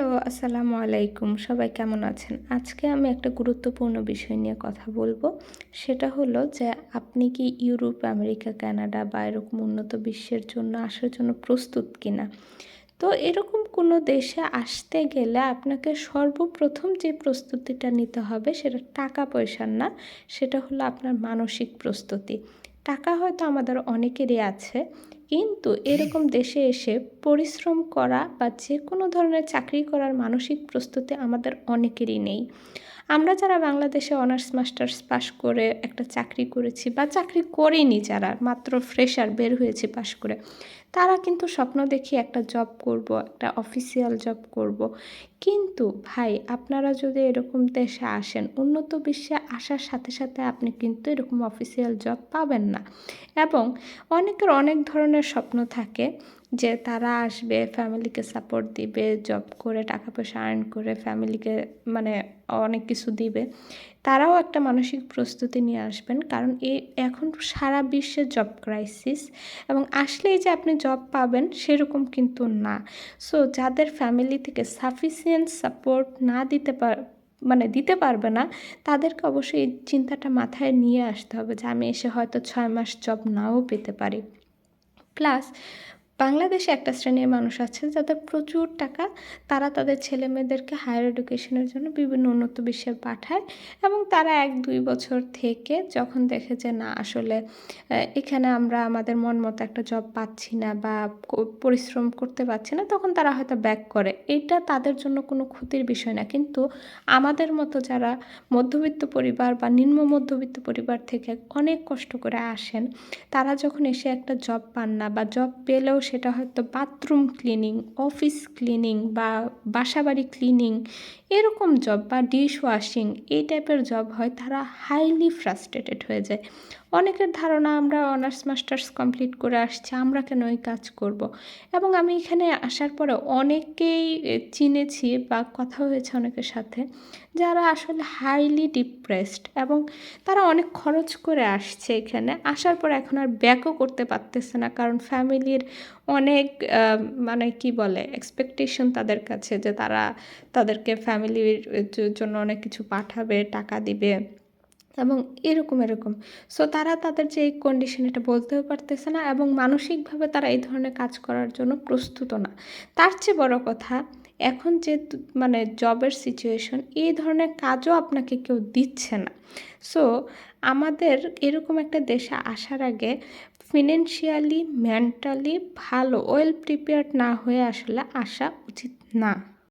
Hello, আসসালামু আলাইকুম। সবাই কেমন আছেন? আজকে আমি একটা গুরুত্বপূর্ণ বিষয় নিয়ে কথা বলব। সেটা হলো যে, আপনি কি ইউরোপ, আমেরিকা, কানাডা বা এরকম উন্নত বিশ্বের জন্য আসার জন্য প্রস্তুত কিনা? তো এরকম কোনো দেশে আসতে গেলে আপনাকে সর্বপ্রথম যে প্রস্তুতিটা নিতে হবে সেটা টাকা পয়সার না, সেটা হলো আপনার মানসিক প্রস্তুতি। টাকা হয়তো আমাদের অনেকেরই আছে, কিন্তু এরকম দেশে এসে পরিশ্রম করা বা যে কোনো ধরনের চাকরি করার মানসিক প্রস্তুতি আমাদের অনেকেরই নেই। আমরা যারা বাংলাদেশে অনার্স মাস্টার্স পাশ করে একটা চাকরি করেছি বা চাকরি করিনি যারা, মাত্র ফ্রেশার বের হয়েছি পাশ করে, তারা কিন্তু স্বপ্ন দেখি একটা জব করব, একটা অফিসিয়াল জব করব। কিন্তু ভাই, আপনারা যদি এরকম দেশে আসেন, উন্নত বিশ্বে আসার সাথে সাথে আপনি কিন্তু এরকম অফিসিয়াল জব পাবেন না। এবং অনেকের অনেক ধরনের স্বপ্ন থাকে যে তারা আসবে ফ্যামিলিকে সাপোর্ট দিবে জব করে টাকা পয়সা আর্ন করে ফ্যামিলিকে মানে অনেক কিছু দিবে। তারাও একটা মানসিক প্রস্তুতি নিয়ে আসবেন। কারণ এই এখন সারা বিশ্বে জব ক্রাইসিস এবং আসলেই যে আপনি জব পাবেন সেরকম কিন্তু না। সো যাদের ফ্যামিলি থেকে সাফিসিয়েন্ট সাপোর্ট না দিতে পার মানে দিতে পারবে না, তাদেরকে অবশ্যই এই চিন্তাটা মাথায় নিয়ে আসতে হবে যে আমি এসে হয়তো ছয় মাস জব নাও পেতে পারি। প্লাস বাংলাদেশে একটা শ্রেণির মানুষ আছে যাদের প্রচুর টাকা তারা তাদের ছেলে মেয়েদেরকে হায়ার এডুকেশনের জন্য বিভিন্ন উন্নত বিশ্বে পাঠায় এবং তারা এক দুই বছর থেকে যখন দেখে যে না, আসলে এখানে আমরা আমাদের মন মতো একটা জব পাচ্ছি না বা পরিশ্রম করতে পারছি না, তখন তারা হয়তো ব্যাক করে। এটা তাদের জন্য কোনো ক্ষতির বিষয় না। কিন্তু আমাদের মতো যারা মধ্যবিত্ত পরিবার বা নিম্ন মধ্যবিত্ত পরিবার থেকে অনেক কষ্ট করে আসেন, তারা যখন এসে একটা জব পান না বা জব পেলেও সেটা হয়তো বাথরুম ক্লিনিং অফিস ক্লিনিং বা বাসাবাড়ি ক্লিনিং এরকম জব বা ডিশ ওয়াশিং এই টাইপের জব হয় তারা হাইলি ফ্রাস্ট্রেটেড হয়ে যায় অনেকের ধারণা আমরা অনার্স মাস্টার্স কমপ্লিট করে আসছি, আমরা কেন ওই কাজ করব। এবং আমি এখানে আসার পরে অনেকেই চিনেছি বা কথা হয়েছে অনেকের সাথে যারা আসলে হাইলি ডিপ্রেসড এবং তারা অনেক খরচ করে আসছে এখানে আসার পর এখন আর ব্যাকও করতে পারতেছে না কারণ ফ্যামিলির অনেক মানে কি বলে এক্সপেকটেশন তাদের কাছে যে তারা তাদেরকে ফ্যামিলির জন্য অনেক কিছু পাঠাবে, টাকা দিবে এবং এরকম এরকম। সো তারা তাদের যে এই কন্ডিশন এটা বলতেও পারতেছে না এবং মানসিকভাবে তারা এই ধরনের কাজ করার জন্য প্রস্তুত না। তার চেয়ে বড় কথা, এখন যে মানে জবের সিচুয়েশন এই ধরনের কাজও আপনাকে কেউ দিচ্ছে না। সো আমাদের এরকম একটা দেশে আসার আগে ফিনান্সিয়ালি মেন্টালি ভালো ওয়েল প্রিপেয়ার্ড না হয়ে আসলে আসা উচিত না।